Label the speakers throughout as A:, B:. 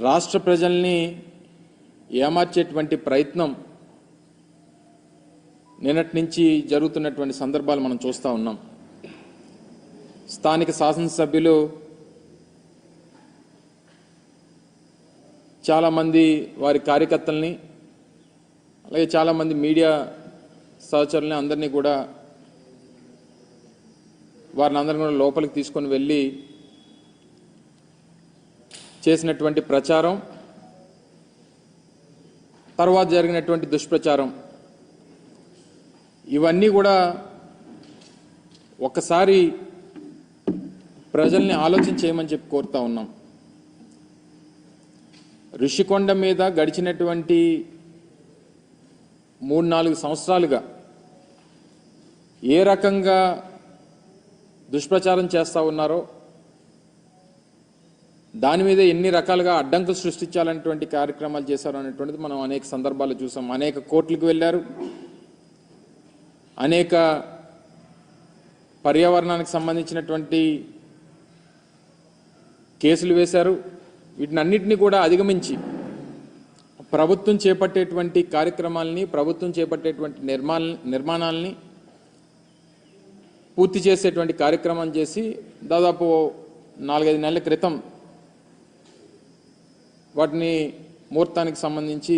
A: రాష్ట్ర ప్రజల్ని ఏమార్చేటువంటి ప్రయత్నం నిన్నటి నుంచి జరుగుతున్నటువంటి సందర్భాలు మనం చూస్తూ ఉన్నాం. స్థానిక శాసనసభ్యులు చాలామంది వారి కార్యకర్తల్ని అలాగే చాలామంది మీడియా సహచరుల్ని అందరినీ కూడా వారిని అందరిని కూడా లోపలికి తీసుకొని వెళ్ళి చేసినటువంటి ప్రచారం తర్వాత జరిగినటువంటి దుష్ప్రచారం ఇవన్నీ కూడా ఒక్కసారి ప్రజల్ని ఆలోచన చేయమని చెప్పి కోరుతా ఉన్నాం. ఋషికొండ మీద గడిచినటువంటి మూడు నాలుగు సంవత్సరాలుగా ఏ రకంగా దుష్ప్రచారం చేస్తూ ఉన్నారో దాని మీద ఎన్ని రకాలుగా అడ్డంకులు సృష్టించాలనేటువంటి కార్యక్రమాలు చేశారు అనేటువంటిది మనం అనేక సందర్భాలు చూసాం. అనేక కోర్టులకు వెళ్ళారు. అనేక పర్యావరణానికి సంబంధించినటువంటి కేసులు వేశారు. వీటినన్నిటిని కూడా అధిగమించి ప్రభుత్వం చేపట్టేటువంటి కార్యక్రమాలని ప్రభుత్వం చేపట్టేటువంటి నిర్మాణ నిర్మాణాలని పూర్తి చేసేటువంటి కార్యక్రమం చేసి దాదాపు నాలుగైదు నెలల క్రితం వాటిని ముహూర్తానికి సంబంధించి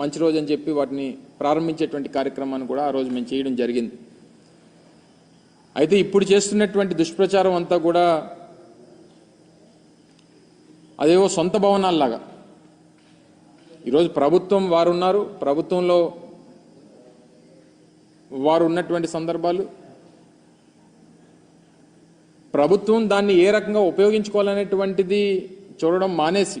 A: మంచి రోజు అని చెప్పి వాటిని ప్రారంభించేటువంటి కార్యక్రమాన్ని కూడా ఆ రోజు మేము చేయడం జరిగింది. అయితే ఇప్పుడు చేస్తున్నటువంటి దుష్ప్రచారం అంతా కూడా అదేవో సొంత భవనాల్లాగా. ఈరోజు ప్రభుత్వం వారు ఉన్నారు ప్రభుత్వంలో వారు ఉన్నటువంటి సందర్భాలు. ప్రభుత్వం దాన్ని ఏ రకంగా ఉపయోగించుకోవాలనేటువంటిది చూడడం మానేసి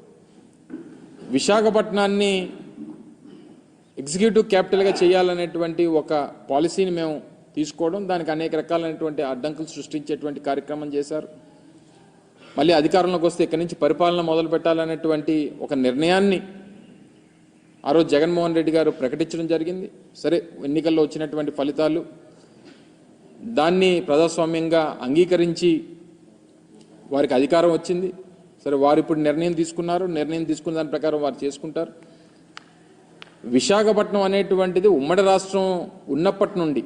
A: విశాఖపట్నాన్ని ఎగ్జిక్యూటివ్ క్యాపిటల్గా చేయాలనేటువంటి ఒక పాలసీని మేము తీసుకోవడం దానికి అనేక రకాలైనటువంటి అడ్డంకులు సృష్టించేటువంటి కార్యక్రమం చేశారు. మళ్ళీ అధికారంలోకి వస్తే ఇక్కడి నుంచి పరిపాలన మొదలు పెట్టాలనేటువంటి ఒక నిర్ణయాన్ని ఆ రోజు జగన్మోహన్ రెడ్డి గారు ప్రకటించడం జరిగింది. సరే ఎన్నికల్లో వచ్చినటువంటి ఫలితాలు దాన్ని ప్రజాస్వామ్యంగా అంగీకరించి వారికి అధికారం వచ్చింది. సరే వారు ఇప్పుడు నిర్ణయం తీసుకున్నారు. నిర్ణయం తీసుకున్న దాని ప్రకారం వారు చేసుకుంటారు. విశాఖపట్నం అనేటువంటిది ఉమ్మడి రాష్ట్రం ఉన్నప్పటి నుండి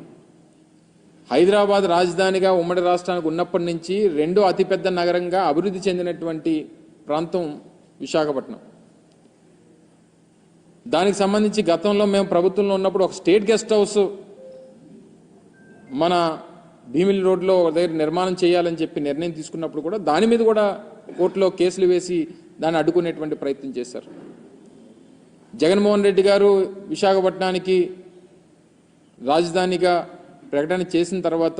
A: హైదరాబాద్ రాజధానిగా ఉమ్మడి రాష్ట్రానికి ఉన్నప్పటి నుంచి రెండో అతిపెద్ద నగరంగా అభివృద్ధి చెందినటువంటి ప్రాంతం విశాఖపట్నం. దానికి సంబంధించి గతంలో మేము ప్రభుత్వంలో ఉన్నప్పుడు ఒక స్టేట్ గెస్ట్ హౌస్ మన భీమిలి రోడ్లో ఒక దగ్గర నిర్మాణం చేయాలని చెప్పి నిర్ణయం తీసుకున్నప్పుడు కూడా దాని మీద కూడా కోర్టులో కేసులు వేసి దాన్ని అడ్డుకునేటువంటి ప్రయత్నం చేశారు. జగన్మోహన్ రెడ్డి గారు విశాఖపట్నానికి రాజధానిగా ప్రకటన చేసిన తర్వాత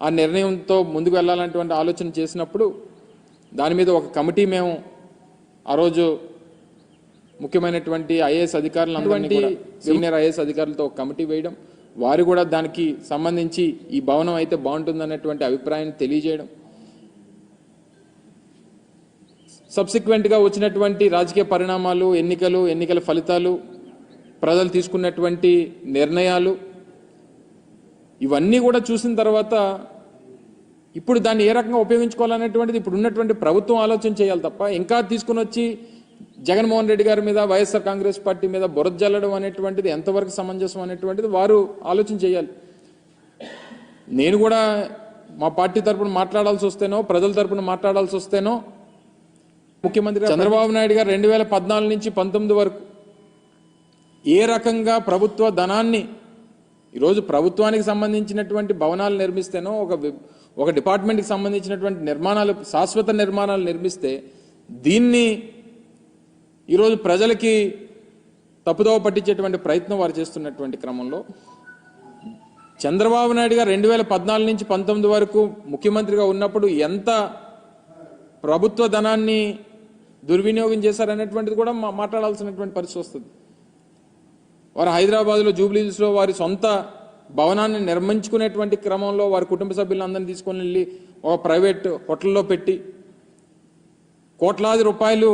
A: ఆ నిర్ణయంతో ముందుకు వెళ్ళాలనేటువంటి ఆలోచన చేసినప్పుడు దాని మీద ఒక కమిటీ మేము ఆ రోజు ముఖ్యమైనటువంటి ఐఏఎస్ అధికారులందరినీ సీనియర్ ఐఏఎస్ అధికారులతో ఒక కమిటీ వేయడం వారు కూడా దానికి సంబంధించి ఈ భవనం అయితే బాగుంటుందన్నటువంటి అభిప్రాయాన్ని తెలియజేయడం సబ్సిక్వెంట్గా వచ్చినటువంటి రాజకీయ పరిణామాలు ఎన్నికలు ఎన్నికల ఫలితాలు ప్రజలు తీసుకున్నటువంటి నిర్ణయాలు ఇవన్నీ కూడా చూసిన తర్వాత ఇప్పుడు దాన్ని ఏ రకంగా ఉపయోగించుకోవాలనేటువంటిది ఇప్పుడు ఉన్నటువంటి ప్రభుత్వం ఆలోచన చేయాలి తప్ప ఇంకా తీసుకుని వచ్చి జగన్మోహన్ రెడ్డి గారి మీద వైఎస్ఆర్ కాంగ్రెస్ పార్టీ మీద బురద జల్లడం అనేటువంటిది ఎంతవరకు సమంజసం అనేటువంటిది వారు ఆలోచన చేయాలి. నేను కూడా మా పార్టీ తరపున మాట్లాడాల్సి వస్తేనో ప్రజల తరపున మాట్లాడాల్సి వస్తేనో ముఖ్యమంత్రి చంద్రబాబు నాయుడు గారు రెండు వేల పద్నాలుగు నుంచి పంతొమ్మిది వరకు ఏ రకంగా ప్రభుత్వ ధనాన్ని ఈరోజు ప్రభుత్వానికి సంబంధించినటువంటి భవనాలు నిర్మిస్తేనో ఒక ఒక డిపార్ట్మెంట్కి సంబంధించినటువంటి నిర్మాణాలు శాశ్వత నిర్మాణాలు నిర్మిస్తే దీన్ని ఈరోజు ప్రజలకి తప్పుదోవ పట్టించేటువంటి ప్రయత్నం వారు చేస్తున్నటువంటి క్రమంలో చంద్రబాబు నాయుడు గారు రెండు వేల పద్నాలుగు నుంచి పంతొమ్మిది వరకు ముఖ్యమంత్రిగా ఉన్నప్పుడు ఎంత ప్రభుత్వ ధనాన్ని దుర్వినియోగం చేశారనేటువంటిది కూడా మాట్లాడాల్సినటువంటి పరిస్థితి వస్తుంది. వారు హైదరాబాద్లో జూబ్లీహిల్స్లో వారి సొంత భవనాన్ని నిర్మించుకునేటువంటి క్రమంలో వారి కుటుంబ సభ్యులందరినీ తీసుకొని వెళ్ళి ఒక ప్రైవేట్ హోటల్లో పెట్టి కోట్లాది రూపాయలు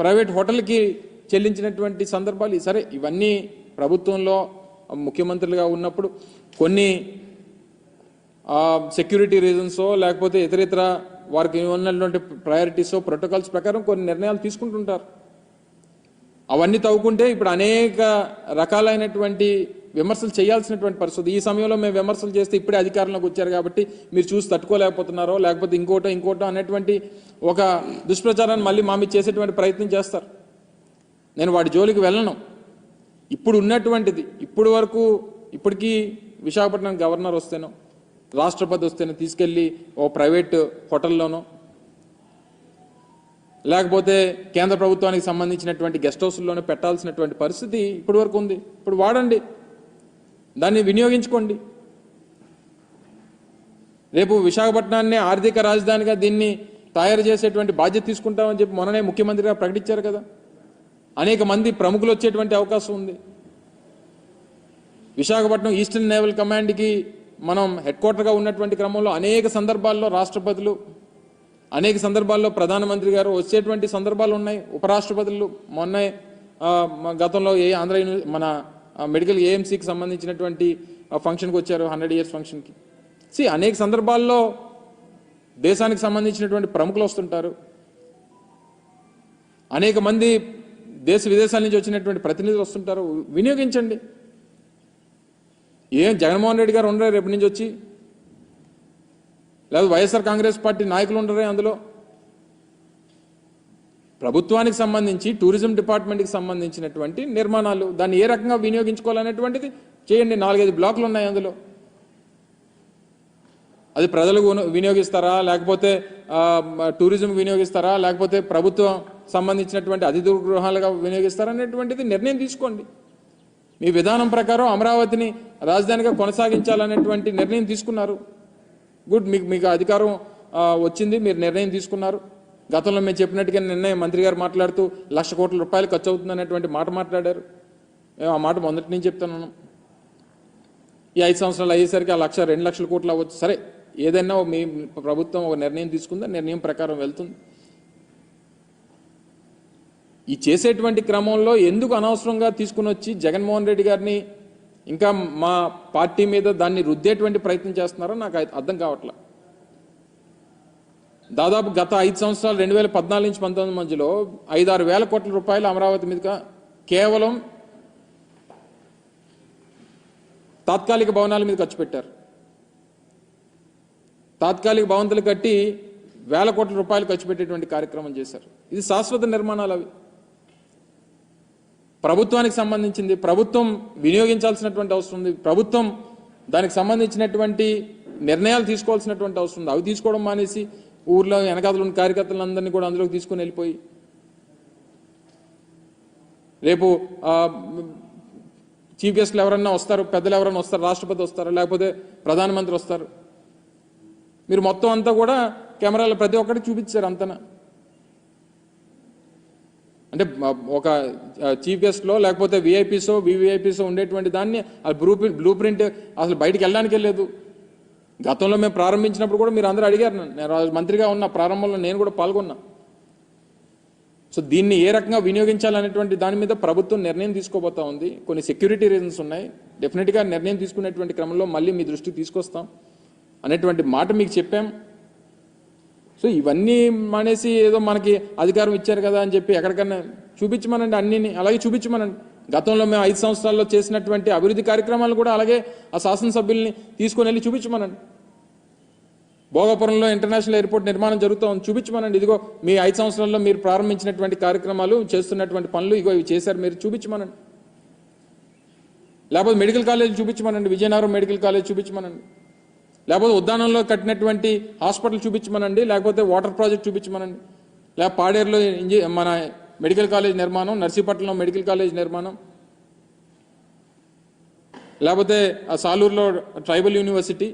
A: ప్రైవేట్ హోటల్కి చెల్లించినటువంటి సందర్భాలు. సరే ఇవన్నీ ప్రభుత్వంలో ముఖ్యమంత్రులుగా ఉన్నప్పుడు కొన్ని సెక్యూరిటీ రీజన్సో లేకపోతే ఇతర ఇతర వారికి ఉన్నటువంటి ప్రయారిటీసో ప్రోటోకాల్స్ ప్రకారం కొన్ని నిర్ణయాలు తీసుకుంటుంటారు. అవన్నీ తవ్వుకుంటే ఇప్పుడు అనేక రకాలైనటువంటి విమర్శలు చేయాల్సినటువంటి పరిస్థితి. ఈ సమయంలో మేము విమర్శలు చేస్తే ఇప్పుడే అధికారంలోకి వచ్చారు కాబట్టి మీరు చూసి తట్టుకోలేకపోతున్నారో లేకపోతే ఇంకోటో ఇంకోటో అనేటువంటి ఒక దుష్ప్రచారాన్ని మళ్ళీ మా మీద చేసేటువంటి ప్రయత్నం చేస్తారు. నేను వాడి జోలికి వెళ్ళను. ఇప్పుడు ఉన్నటువంటిది ఇప్పుడు వరకు ఇప్పటికీ విశాఖపట్నం గవర్నర్ వస్తేనో రాష్ట్రపతి వస్తేనే తీసుకెళ్ళి ఓ ప్రైవేట్ హోటల్లోనో లేకపోతే కేంద్ర ప్రభుత్వానికి సంబంధించినటువంటి గెస్ట్ హౌస్లోనే పెట్టాల్సినటువంటి పరిస్థితి ఇప్పటి వరకు ఉంది. ఇప్పుడు వాడండి. దాన్ని వినియోగించుకోండి. రేపు విశాఖపట్నాన్ని ఆర్థిక రాజధానిగా దీన్ని తయారు చేసేటువంటి బాధ్యత తీసుకుంటామని చెప్పి మొన్ననే ముఖ్యమంత్రిగా ప్రకటించారు కదా. అనేక మంది ప్రముఖులు వచ్చేటువంటి అవకాశం ఉంది. విశాఖపట్నం ఈస్టర్న్ నేవల్ కమాండ్కి మనం హెడ్ క్వార్టర్గా ఉన్నటువంటి క్రమంలో అనేక సందర్భాల్లో రాష్ట్రపతులు అనేక సందర్భాల్లో ప్రధానమంత్రి గారు వచ్చేటువంటి సందర్భాలు ఉన్నాయి. ఉపరాష్ట్రపతులు మొన్న గతంలో ఏ ఆంధ్ర మన మెడికల్ ఏఎంసీకి సంబంధించినటువంటి ఫంక్షన్కి వచ్చారు హండ్రెడ్ ఇయర్స్ ఫంక్షన్కి సి అనేక సందర్భాల్లో దేశానికి సంబంధించినటువంటి ప్రముఖులు వస్తుంటారు. అనేక మంది దేశ విదేశాల నుంచి వచ్చినటువంటి ప్రతినిధులు వస్తుంటారు. వినియోగించండి. ఏం జగన్మోహన్ రెడ్డి గారు ఉండరే రేపు నుంచి వచ్చి? లేదా వైఎస్ఆర్ కాంగ్రెస్ పార్టీ నాయకులు ఉండరే అందులో? ప్రభుత్వానికి సంబంధించి టూరిజం డిపార్ట్మెంట్కి సంబంధించినటువంటి నిర్మాణాలు దాన్ని ఏ రకంగా వినియోగించుకోవాలనేటువంటిది చేయండి. నాలుగైదు బ్లాకులు ఉన్నాయి అందులో. అది ప్రజలకు వినియోగిస్తారా? లేకపోతే టూరిజం వినియోగిస్తారా? లేకపోతే ప్రభుత్వం సంబంధించినటువంటి అతిథి గృహాలుగా వినియోగిస్తారా అనేటువంటిది నిర్ణయం తీసుకోండి. మీ విధానం ప్రకారం అమరావతిని రాజధానిగా కొనసాగించాలనేటువంటి నిర్ణయం తీసుకున్నారు. గుడ్ మీకు మీకు అధికారం వచ్చింది మీరు నిర్ణయం తీసుకున్నారు. గతంలో మేము చెప్పినట్టుగా నిర్ణయం మంత్రి గారు మాట్లాడుతూ లక్ష కోట్ల రూపాయలు ఖర్చు అవుతుంది అనేటువంటి మాట మాట్లాడారు. మేము ఆ మాట మొదటి నుంచి చెప్తున్నాను ఈ ఐదు సంవత్సరాలు అయ్యేసరికి ఆ లక్ష రెండు లక్షల కోట్లు అవ్వచ్చు. సరే ఏదైనా మీ ప్రభుత్వం ఒక నిర్ణయం తీసుకుందా? నిర్ణయం ప్రకారం వెళ్తుంది. ఈ చేసేటువంటి క్రమంలో ఎందుకు అనవసరంగా తీసుకుని వచ్చి జగన్మోహన్ రెడ్డి గారిని ఇంకా మా పార్టీ మీద దాన్ని రుద్దేటువంటి ప్రయత్నం చేస్తున్నారో నాకు అర్థం కావట్లే. దాదాపు గత ఐదు సంవత్సరాలు రెండు వేల పద్నాలుగు నుంచి పంతొమ్మిది మధ్యలో ఐదారు వేల కోట్ల రూపాయలు అమరావతి మీదుగా కేవలం తాత్కాలిక భవనాల మీద ఖర్చు పెట్టారు. తాత్కాలిక భవంతులు కట్టి వేల కోట్ల రూపాయలు ఖర్చు పెట్టేటువంటి కార్యక్రమం చేశారు. ఇది శాశ్వత నిర్మాణాలు అవి. ప్రభుత్వానికి సంబంధించింది ప్రభుత్వం వినియోగించాల్సినటువంటి అవసరం ఉంది. ప్రభుత్వం దానికి సంబంధించినటువంటి నిర్ణయాలు తీసుకోవాల్సినటువంటి అవసరం ఉంది. అవి తీసుకోవడం మానేసి ఊర్లో వెనకాతలు ఉన్న కార్యకర్తలందరినీ కూడా అందులోకి తీసుకుని వెళ్ళిపోయి. రేపు చీఫ్ గెస్ట్లు ఎవరన్నా వస్తారు పెద్దలు ఎవరన్నా వస్తారు రాష్ట్రపతి వస్తారు లేకపోతే ప్రధానమంత్రి వస్తారు? మీరు మొత్తం అంతా కూడా కెమెరాలో ప్రతి ఒక్కటి చూపించారు అంతనా? అంటే ఒక చీఫ్ గెస్ట్లో లేకపోతే విఐపీసో వివిఐపీసో ఉండేటువంటి దాన్ని ఆ బ్లూ బ్లూ ప్రింట్ అసలు బయటికి వెళ్ళడానికి లేదు. గతంలో మేము ప్రారంభించినప్పుడు కూడా మీరు అందరూ అడిగారు నన్ను. నేను మంత్రిగా ఉన్న ప్రారంభంలో నేను కూడా పాల్గొన్నా. సో దీన్ని ఏ రకంగా వినియోగించాలనేటువంటి దాని మీద ప్రభుత్వం నిర్ణయం తీసుకోబోతా ఉంది. కొన్ని సెక్యూరిటీ రీజన్స్ ఉన్నాయి. డెఫినెట్గా నిర్ణయం తీసుకునేటువంటి క్రమంలో మళ్ళీ మీ దృష్టికి తీసుకొస్తాం. అనేటువంటి మాట మీకు చెప్పాం. సో ఇవన్నీ మానేసి ఏదో మనకి అధికారం ఇచ్చారు కదా అని చెప్పి ఎక్కడికన్నా చూపించమనండి అన్ని అలాగే చూపించమనండి. గతంలో మేము ఐదు సంవత్సరాల్లో చేసినటువంటి అభివృద్ధి కార్యక్రమాలు కూడా అలాగే ఆ శాసనసభ్యుల్ని తీసుకొని వెళ్ళి చూపించమనండి. భోగాపురంలో ఇంటర్నేషనల్ ఎయిర్పోర్ట్ నిర్మాణం జరుగుతూ ఉంది. చూపించమనండి. ఇదిగో మీ ఐదు సంవత్సరాల్లో మీరు ప్రారంభించినటువంటి కార్యక్రమాలు చేస్తున్నటువంటి పనులు ఇగో ఇవి చేశారు. మీరు చూపించమనండి. లేకపోతే మెడికల్ కాలేజ్ చూపించమనండి. విజయనగరం మెడికల్ కాలేజ్ చూపించమనండి. లేకపోతే ఉద్యానంలో కట్టినటువంటి హాస్పిటల్ చూపించమనండి లేకపోతే వాటర్ ప్రాజెక్ట్ చూపించమనండి. లేకపోతే పాడేరులో ఇంజి మన మెడికల్ కాలేజ్ నిర్మాణం నర్సీపట్నంలో మెడికల్ కాలేజ్ నిర్మాణం. లేకపోతే సాలూరులో tribal university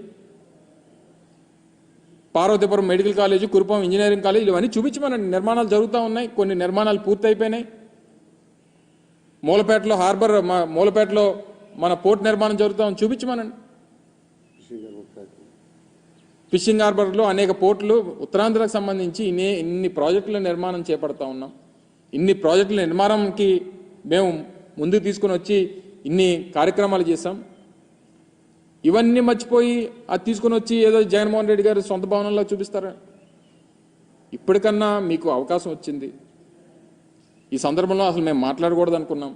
A: Parvathipuram medical college Kurupam engineering college ఇవన్నీ చూపించమనండి. నిర్మాణాలు జరుగుతూ ఉన్నాయి కొన్ని నిర్మాణాలు పూర్తయిపోయినాయి. మూలపేటలో హార్బర్ మూలపేటలో మన పోర్ట్ నిర్మాణం జరుగుతూ ఉంది చూపించమనండి. ఫిషింగ్ హార్బర్లో అనేక పోర్టులు ఉత్తరాంధ్రకు సంబంధించి ఇన్ని ఇన్ని ప్రాజెక్టుల నిర్మాణం చేపడతా ఉన్నాం. ఇన్ని ప్రాజెక్టుల నిర్మాణంకి మేము ముందుకు తీసుకొని వచ్చి ఇన్ని కార్యక్రమాలు చేశాం. ఇవన్నీ మర్చిపోయి అది తీసుకొని వచ్చి ఏదో జగన్మోహన్ రెడ్డి గారు సొంత భవనంలో చూపిస్తారా? ఇప్పటికన్నా మీకు అవకాశం వచ్చింది. ఈ సందర్భంలో అసలు మేము మాట్లాడకూడదు అనుకున్నాం.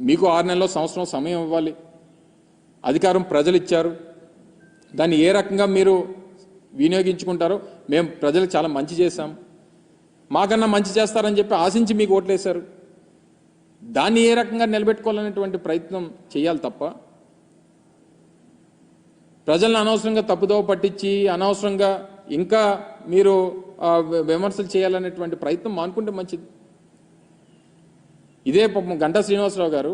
A: మీకు ఆరు నెలలో సంవత్సరం సమయం ఇవ్వాలి. అధికారం ప్రజలు ఇచ్చారు. దాన్ని ఏ రకంగా మీరు వినియోగించుకుంటారో మేము ప్రజలకు చాలా మంచి చేశాం. మాకన్నా మంచి చేస్తారని చెప్పి ఆశించి మీకు ఓట్లేశారు. దాన్ని ఏ రకంగా నిలబెట్టుకోవాలనేటువంటి ప్రయత్నం చేయాలి తప్ప ప్రజలను అనవసరంగా తప్పుదోవ పట్టించి అనవసరంగా ఇంకా మీరు విమర్శలు చేయాలనేటువంటి ప్రయత్నం మానుకుంటే మంచిది. ఇదే పాపం గంటా శ్రీనివాసరావు గారు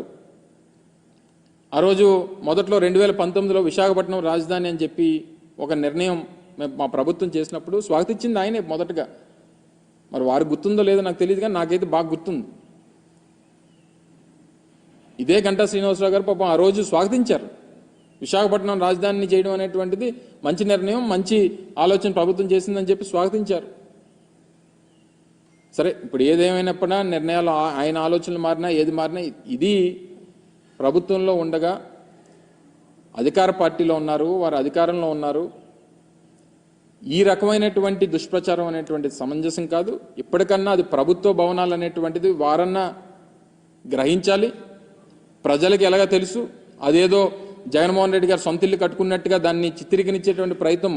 A: ఆ రోజు మొదట్లో రెండు వేల పంతొమ్మిదిలో విశాఖపట్నం రాజధాని అని చెప్పి ఒక నిర్ణయం మా ప్రభుత్వం చేసినప్పుడు స్వాగతించింది ఆయనే మొదటగా. మరి వారు గుర్తుందో లేదో నాకు తెలియదు కానీ నాకైతే బాగా గుర్తుంది. ఇదే గంటా శ్రీనివాసరావు గారు పాపం ఆ రోజు స్వాగతించారు. విశాఖపట్నం రాజధానిని చేయడం అనేటువంటిది మంచి నిర్ణయం మంచి ఆలోచన ప్రభుత్వం చేసిందని చెప్పి స్వాగతించారు. సరే ఇప్పుడు ఏదేమైనప్పుడా నిర్ణయాలు ఆయన ఆలోచనలు మారినా ఏది మారినా ఇది ప్రభుత్వంలో ఉండగా అధికార పార్టీలో ఉన్నారు వారు అధికారంలో ఉన్నారు. ఈ రకమైనటువంటి దుష్ప్రచారం అనేటువంటిది సమంజసం కాదు. ఇప్పటికన్నా అది ప్రభుత్వ భవనాలు అనేటువంటిది వారన్నా గ్రహించాలి. ప్రజలకు ఎలాగ తెలుసు? అదేదో జగన్మోహన్ రెడ్డి గారు సొంత ఇల్లు కట్టుకున్నట్టుగా దాన్ని చిత్రీకరించేటువంటి ప్రయత్నం